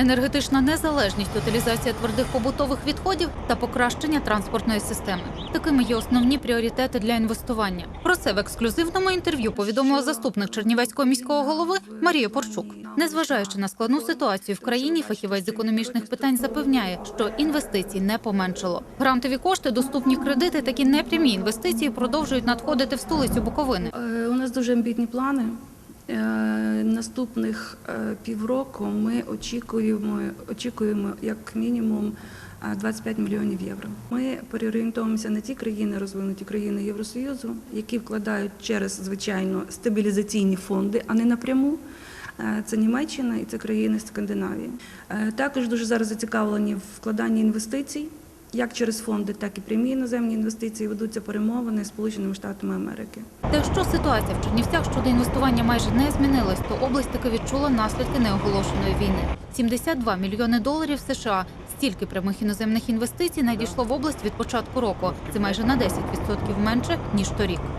енергетична незалежність, утилізація твердих побутових відходів та покращення транспортної системи. Такими є основні пріоритети для інвестування. Про це в ексклюзивному інтерв'ю повідомила заступник Чернівецького міського голови Марія Порчук. Незважаючи на складну ситуацію в країні, фахівець з економічних питань запевняє, що інвестицій не поменшало. Грантові кошти, доступні кредити, такі непрямі інвестиції продовжують надходити в столицю Буковини. Е, У нас дуже амбітні плани. Е, Наступних е, півроку ми очікуємо, очікуємо як мінімум е, 25 мільйонів євро. Ми переорієнтуємося на ті країни, розвинуті країни Євросоюзу, які вкладають через звичайно стабілізаційні фонди, а не напряму. Е, Це Німеччина і це країни Скандинавії. Е, Також дуже зараз зацікавлені в вкладанні інвестицій, як через фонди, так і прямі іноземні інвестиції. Ведуться перемовини з Сполученими Штатами Америки. Та якщо ситуація в Чернівцях щодо інвестування майже не змінилась, то область таки відчула наслідки неоголошеної війни. 72 мільйони доларів США. Стільки прямих іноземних інвестицій надійшло в область від початку року. Це майже на 10% менше ніж торік.